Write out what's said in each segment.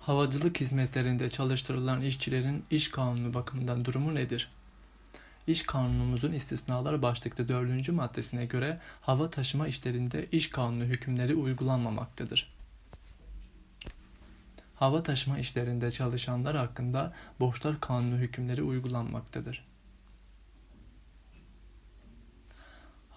Havacılık hizmetlerinde çalıştırılan işçilerin iş kanunu bakımından durumu nedir? İş kanunumuzun istisnalar başlıklı 4. maddesine göre hava taşıma işlerinde iş kanunu hükümleri uygulanmamaktadır. Hava taşıma işlerinde çalışanlar hakkında borçlar kanunu hükümleri uygulanmaktadır.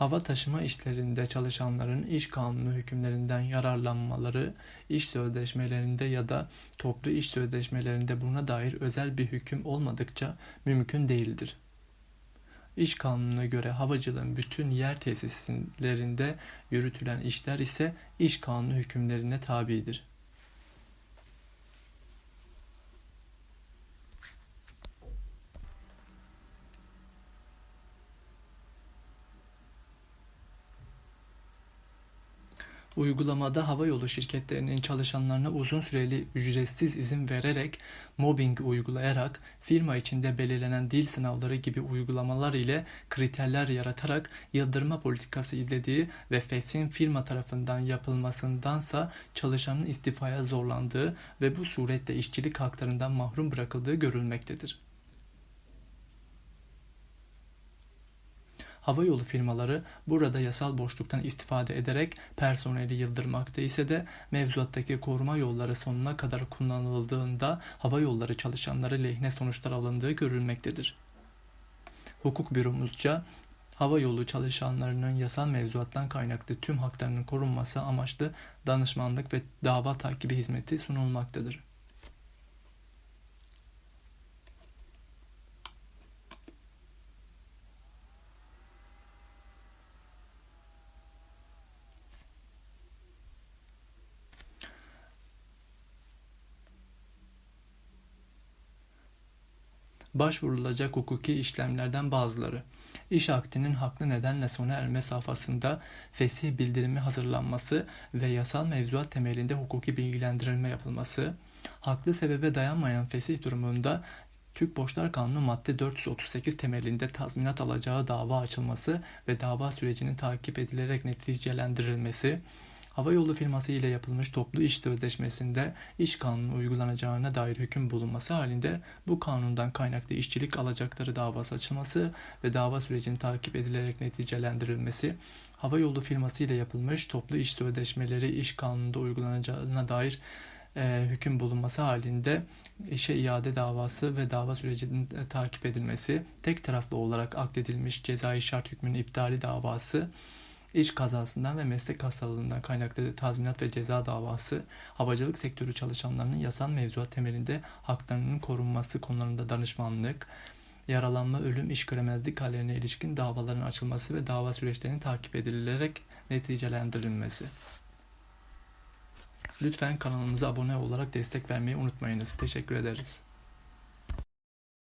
Hava taşıma işlerinde çalışanların iş kanunu hükümlerinden yararlanmaları, iş sözleşmelerinde ya da toplu iş sözleşmelerinde buna dair özel bir hüküm olmadıkça mümkün değildir. İş kanununa göre havacılığın bütün yer tesislerinde yürütülen işler ise iş kanunu hükümlerine tabidir. Uygulamada havayolu şirketlerinin çalışanlarına uzun süreli ücretsiz izin vererek, mobbing uygulayarak, firma içinde belirlenen dil sınavları gibi uygulamalar ile kriterler yaratarak yıldırma politikası izlediği ve feshin firma tarafından yapılmasındansa çalışanın istifaya zorlandığı ve bu suretle işçilik haklarından mahrum bırakıldığı görülmektedir. Havayolu firmaları burada yasal boşluktan istifade ederek personeli yıldırmakta ise de mevzuattaki koruma yolları sonuna kadar kullanıldığında hava yolları çalışanları lehine sonuçlar alındığı görülmektedir. Hukuk büromuzca hava yolu çalışanlarının yasal mevzuattan kaynaklı tüm haklarının korunması amaçlı danışmanlık ve dava takibi hizmeti sunulmaktadır. Başvurulacak hukuki işlemlerden bazıları. İş akdinin haklı nedenle sona erme safhasında fesih bildirimi hazırlanması ve yasal mevzuat temelinde hukuki bilgilendirilme yapılması, haklı sebebe dayanmayan fesih durumunda Türk Borçlar Kanunu madde 438 temelinde tazminat alacağı dava açılması ve dava sürecinin takip edilerek neticelendirilmesi, Havayolu firması ile yapılmış toplu iş sözleşmesinde iş kanunu uygulanacağına dair hüküm bulunması halinde bu kanundan kaynaklı işçilik alacakları davası açılması ve dava sürecinin takip edilerek neticelendirilmesi, havayolu firması ile yapılmış toplu iş sözleşmeleri iş kanununda uygulanacağına dair e, hüküm bulunması halinde işe iade davası ve dava sürecinin e, takip edilmesi, tek taraflı olarak akdedilmiş cezai şart hükmünün iptali davası, iş kazasından ve meslek hastalığından kaynaklı tazminat ve ceza davası, havacılık sektörü çalışanlarının yasal mevzuat temelinde haklarının korunması konularında danışmanlık, yaralanma, ölüm, iş göremezlik hallerine ilişkin davaların açılması ve dava süreçlerinin takip edilerek neticelendirilmesi. Lütfen kanalımıza abone olarak destek vermeyi unutmayınız. Teşekkür ederiz.